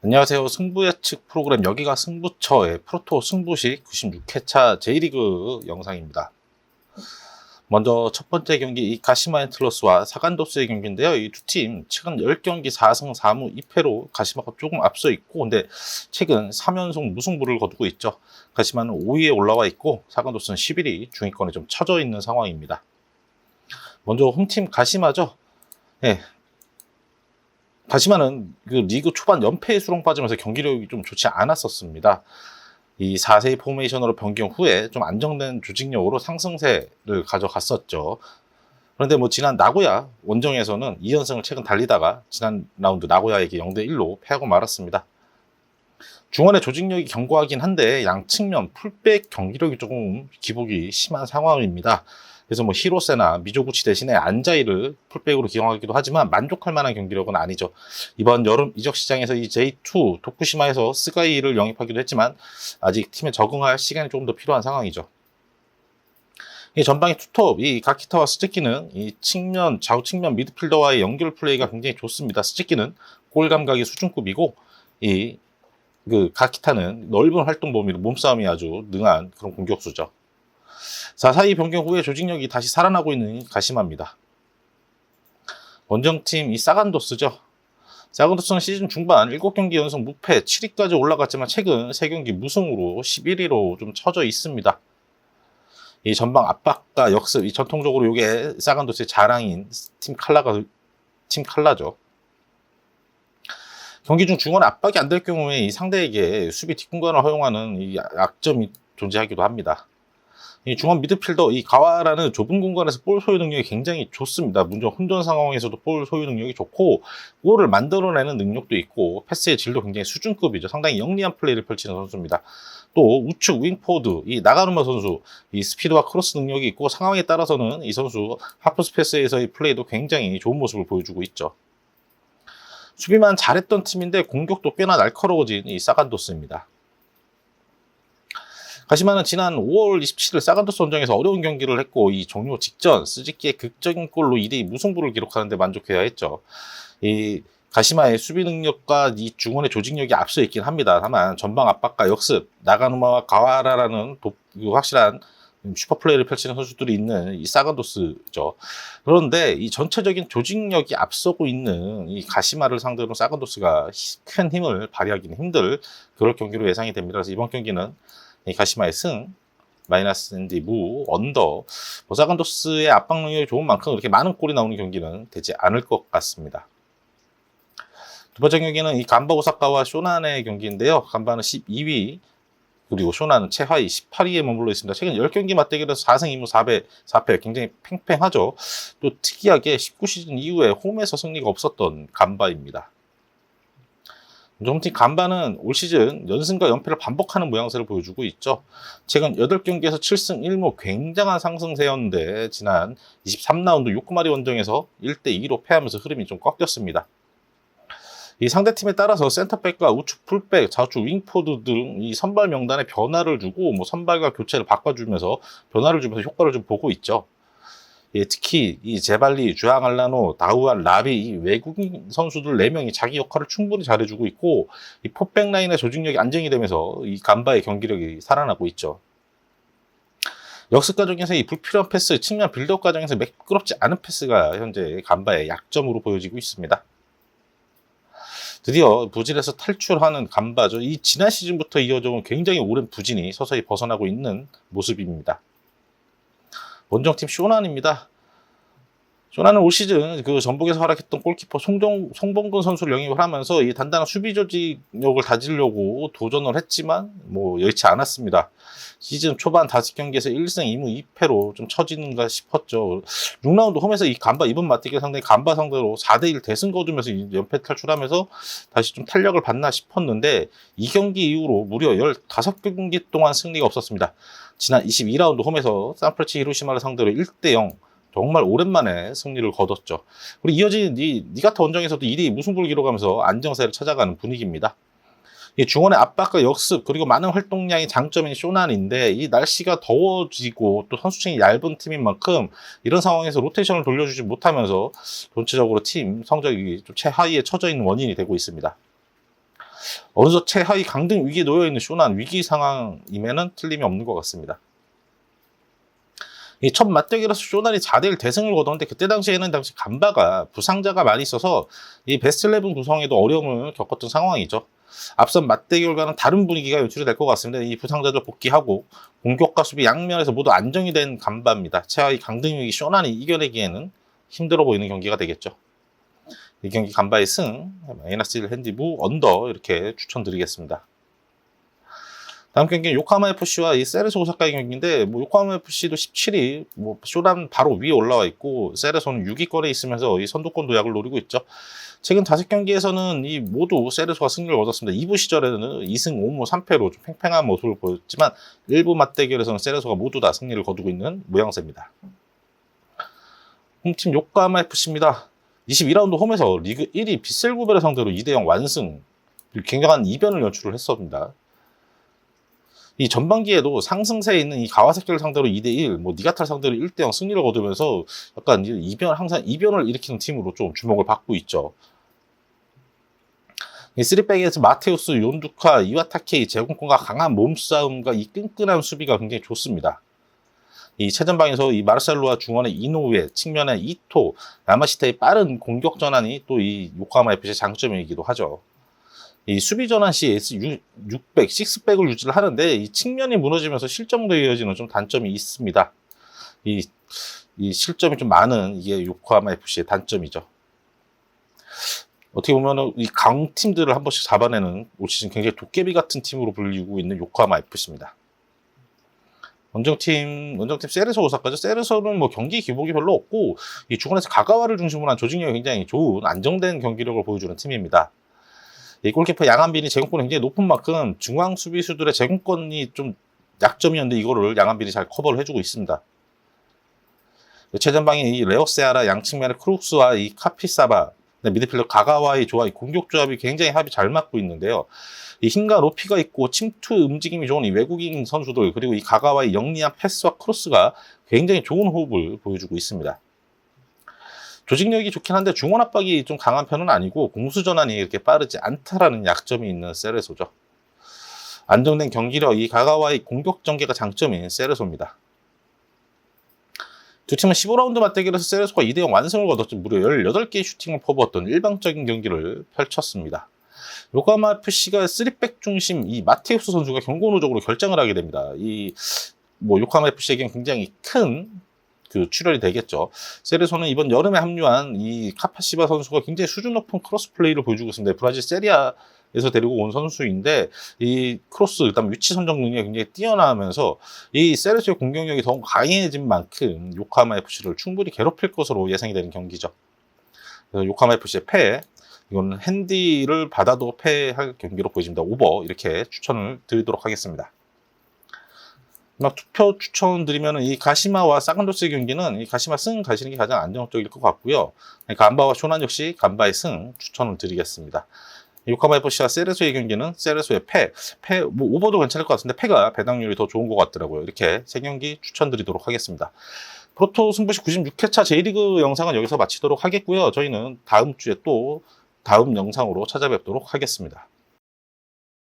안녕하세요. 승부 예측 프로그램 여기가 승부처의 프로토 승부식 96회차 J리그 영상입니다. 먼저 첫 번째 경기 이 가시마 엔틀러스와 사간도스의 경기인데요. 이 두 팀 최근 10경기 4승 4무 2패로 가시마가 조금 앞서 있고 근데 최근 3연속 무승부를 거두고 있죠. 가시마는 5위에 올라와 있고 사간도스는 11위 중위권에 좀 처져 있는 상황입니다. 먼저 홈팀 가시마죠. 예, 가시마는 그 리그 초반 연패에 수렁 빠지면서 경기력이 좀 좋지 않았었습니다. 이 4세의 포메이션으로 변경 후에 좀 안정된 조직력으로 상승세를 가져갔었죠. 그런데 뭐 지난 나고야 원정에서는 2연승을 최근 달리다가 지난 라운드 나고야에게 0대 1로 패하고 말았습니다. 중원의 조직력이 견고하긴 한데 양 측면 풀백 경기력이 조금 기복이 심한 상황입니다. 그래서 뭐 히로세나 미조구치 대신에 안자이를 풀백으로 기용하기도 하지만 만족할 만한 경기력은 아니죠. 이번 여름 이적 시장에서 이 J2 도쿠시마에서 스가이를 영입하기도 했지만 아직 팀에 적응할 시간이 조금 더 필요한 상황이죠. 이 전방의 투톱, 이 가키타와 스즈키는 이 측면, 좌우 측면 미드필더와의 연결 플레이가 굉장히 좋습니다. 스즈키는 골 감각이 수준급이고, 이, 그, 가키타는 넓은 활동 범위로 몸싸움이 아주 능한 그런 공격수죠. 442 변경 후에 조직력이 다시 살아나고 있는 가시마입니다. 원정팀 이 사간도스죠. 사간도스는 시즌 중반 7경기 연속 무패 7위까지 올라갔지만 최근 3경기 무승으로 11위로 좀 처져 있습니다. 이 전방 압박과 역습, 이 전통적으로 이게 사간도스의 자랑인 팀 칼라가 팀 칼라죠. 경기 중 중원 압박이 안 될 경우에 이 상대에게 수비 뒷공간을 허용하는 이 약점이 존재하기도 합니다. 이 중원 미드필더 이 가와라는 좁은 공간에서 볼 소유 능력이 굉장히 좋습니다. 문전 혼전 상황에서도 볼 소유 능력이 좋고 골을 만들어내는 능력도 있고 패스의 질도 굉장히 수준급이죠. 상당히 영리한 플레이를 펼치는 선수입니다. 또 우측 윙포드 이 나가누마 선수 이 스피드와 크로스 능력이 있고 상황에 따라서는 이 선수 하프스 패스에서의 플레이도 굉장히 좋은 모습을 보여주고 있죠. 수비만 잘했던 팀인데 공격도 꽤나 날카로워진 이 사간도스입니다. 가시마는 지난 5월 27일 사간도스 원정에서 어려운 경기를 했고 이 종료 직전 스즈키의 극적인 골로 2대2 무승부를 기록하는데 만족해야 했죠. 이 가시마의 수비 능력과 이 중원의 조직력이 앞서 있긴 합니다. 다만 전방 압박과 역습, 나가누마와 가와라라는 도, 확실한 슈퍼플레이를 펼치는 선수들이 있는 이 사간도스죠. 그런데 이 전체적인 조직력이 앞서고 있는 이 가시마를 상대로 사간도스가 큰 힘을 발휘하기는 힘들 그럴 경기로 예상이 됩니다. 그래서 이번 경기는 이 가시마의 승, 마이너스 앤디 무, 언더, 보사간도스의 압박 능력이 좋은 만큼 이렇게 많은 골이 나오는 경기는 되지 않을 것 같습니다. 두 번째 경기는 이 간바 오사카와 쇼난의 경기인데요. 간바는 12위, 그리고 쇼나는 최하위 18위에 머물러 있습니다. 최근 10경기 맞대결에서 4승 2무 4패, 4패 굉장히 팽팽하죠. 또 특이하게 19시즌 이후에 홈에서 승리가 없었던 간바입니다. 홈팀 간바는 올 시즌 연승과 연패를 반복하는 모양새를 보여주고 있죠. 최근 8경기에서 7승 1무 굉장한 상승세였는데 지난 23라운드 요코마리 원정에서 1대2로 패하면서 흐름이 좀 꺾였습니다. 이 상대 팀에 따라서 센터백과 우측 풀백, 좌측 윙포드 등 이 선발 명단에 변화를 주고 뭐 선발과 교체를 바꿔주면서 변화를 주면서 효과를 좀 보고 있죠. 예, 특히 이 제발리, 주앙알라노, 다우안, 라비 이 외국인 선수들 4명이 자기 역할을 충분히 잘해주고 있고 이 포백 라인의 조직력이 안정이 되면서 이 간바의 경기력이 살아나고 있죠. 역습 과정에서 이 불필요한 패스, 측면 빌드업 과정에서 매끄럽지 않은 패스가 현재 간바의 약점으로 보여지고 있습니다. 드디어 부진에서 탈출하는 간바죠. 이 지난 시즌부터 이어져온 굉장히 오랜 부진이 서서히 벗어나고 있는 모습입니다. 원정팀 쇼난입니다. 쇼난은 올 시즌 그 전북에서 활약했던 골키퍼 송정, 송범근 선수를 영입을 하면서 이 단단한 수비 조직력을 다지려고 도전을 했지만 뭐 여의치 않았습니다. 시즌 초반 다섯 경기에서 1승 2무 2패로 좀 처지는가 싶었죠. 6라운드 홈에서 이 간바 이번 맞대결 상당히 간바 상대로 4대1 대승 거두면서 연패 탈출하면서 다시 좀 탄력을 받나 싶었는데 이 경기 이후로 무려 15경기 동안 승리가 없었습니다. 지난 22라운드 홈에서 산프레치 히로시마를 상대로 1대0 정말 오랜만에 승리를 거뒀죠. 그리고 이어진 이 니가타 원정에서도 2대2 무승부를 기록하면서 안정세를 찾아가는 분위기입니다. 이 중원의 압박과 역습 그리고 많은 활동량이 장점인 쇼난인데 이 날씨가 더워지고 또 선수층이 얇은 팀인 만큼 이런 상황에서 로테이션을 돌려주지 못하면서 전체적으로 팀 성적이 좀 최하위에 처져 있는 원인이 되고 있습니다. 어느덧 최하위 강등 위기에 놓여 있는 쇼난 위기 상황임에는 틀림이 없는 것 같습니다. 이 첫 맞대결에서 쇼난이 4대1 대승을 거뒀는데 그때 당시에는 당시 간바가 부상자가 많이 있어서 이 베스트 11 구성에도 어려움을 겪었던 상황이죠. 앞선 맞대결과는 다른 분위기가 연출이 될 것 같습니다. 이 부상자들 복귀하고 공격과 수비 양면에서 모두 안정이 된 간바입니다. 최하위 강등 위기 쇼난이 이겨내기에는 힘들어 보이는 경기가 되겠죠. 이 경기 간바의 승, 마이너스 1 핸디부 언더 이렇게 추천드리겠습니다. 다음 경기는 요카마 FC와 이 세레소 오사카의 경기인데 뭐 요카마 FC도 17위, 뭐 쇼란 바로 위에 올라와 있고 세레소는 6위권에 있으면서 이 선두권 도약을 노리고 있죠. 최근 다섯 경기에서는 이 모두 세레소가 승리를 얻었습니다. 2부 시절에는 2승 5무 3패로 좀 팽팽한 모습을 보였지만 1부 맞대결에서는 세레소가 모두 다 승리를 거두고 있는 모양새입니다. 홈팀 요카마 FC입니다. 22라운드 홈에서 리그 1위 비셀구베를 상대로 2대0 완승, 굉장한 이변을 연출을 했습니다. 이 전반기에도 상승세에 있는 이 가와사키를 상대로 2대1, 뭐 니가타를 상대로 1대0 승리를 거두면서 약간 이변, 항상 이변을 일으키는 팀으로 좀 주목을 받고 있죠. 이 쓰리백에서 마테우스, 요두카 이와타케이 제공권과 강한 몸싸움과 이 끈끈한 수비가 굉장히 좋습니다. 이 최전방에서 이 마르셀로와 중원의 이노우에 측면의 이토, 야마시타의 빠른 공격 전환이 또 이 요코하마 FC의 장점이기도 하죠. 이 수비 전환 시 S600, 600을 유지를 하는데 이 측면이 무너지면서 실점으로 이어지는 좀 단점이 있습니다. 이, 이 실점이 좀 많은 이게 요코하마 FC의 단점이죠. 어떻게 보면 이 강팀들을 한 번씩 잡아내는 올 시즌 굉장히 도깨비 같은 팀으로 불리고 있는 요코하마 FC입니다. 원정팀, 원정팀 세레소 오사카죠. 세레소는 뭐 경기 기복이 별로 없고, 이 주권에서 가가와를 중심으로 한 조직력이 굉장히 좋은 안정된 경기력을 보여주는 팀입니다. 이 골키퍼 양한빈이 제공권이 굉장히 높은 만큼 중앙 수비수들의 제공권이 좀 약점이었는데 이거를 양한빈이 잘 커버를 해주고 있습니다. 최전방에 이 레오세아라 양측면의 크룩스와 이 카피사바, 미드필더 가가와의 조합, 공격 조합이 굉장히 합이 잘 맞고 있는데요. 이 힘과 높이가 있고 침투 움직임이 좋은 이 외국인 선수들 그리고 이 가가와의 영리한 패스와 크로스가 굉장히 좋은 호흡을 보여주고 있습니다. 조직력이 좋긴 한데 중원 압박이 좀 강한 편은 아니고 공수 전환이 이렇게 빠르지 않다라는 약점이 있는 세레소죠. 안정된 경기력, 이 가가와의 공격 전개가 장점인 세레소입니다. 두 팀은 15라운드 맞대결에서 세레소가 2대0 완승을 거뒀죠. 무려 18개의 슈팅을 퍼부었던 일방적인 경기를 펼쳤습니다. 요카마 FC가 3백 중심 이 마테우스 선수가 경고노적으로 결정을 하게 됩니다. 이 뭐 요카마 FC에겐 굉장히 큰 그 출혈이 되겠죠. 세레소는 이번 여름에 합류한 이 카파시바 선수가 굉장히 수준 높은 크로스 플레이를 보여주고 있습니다. 브라질 세리아 에서 데리고 온 선수인데 이 크로스 그다음 위치 선정 능력이 굉장히 뛰어나면서 이 세레소의 공격력이 더욱 강해진 만큼 요카마 FC를 충분히 괴롭힐 것으로 예상이 되는 경기죠. 그래서 요카마 FC의 패 이거는 핸디를 받아도 패할 경기로 보여집니다. 오버 이렇게 추천을 드리도록 하겠습니다. 막 투표 추천 드리면은 이 가시마와 사간도스의 경기는 이 가시마 승 가시는 게 가장 안정적일 것 같고요. 간바와 쇼난 역시 간바의 승 추천을 드리겠습니다. 요카마 FC와 세레소의 경기는 세레소의 패, 패, 뭐 오버도 괜찮을 것 같은데 패가 배당률이 더 좋은 것 같더라고요. 이렇게 세 경기 추천드리도록 하겠습니다. 프로토 승부시 96회차 J리그 영상은 여기서 마치도록 하겠고요. 저희는 다음 주에 또 다음 영상으로 찾아뵙도록 하겠습니다.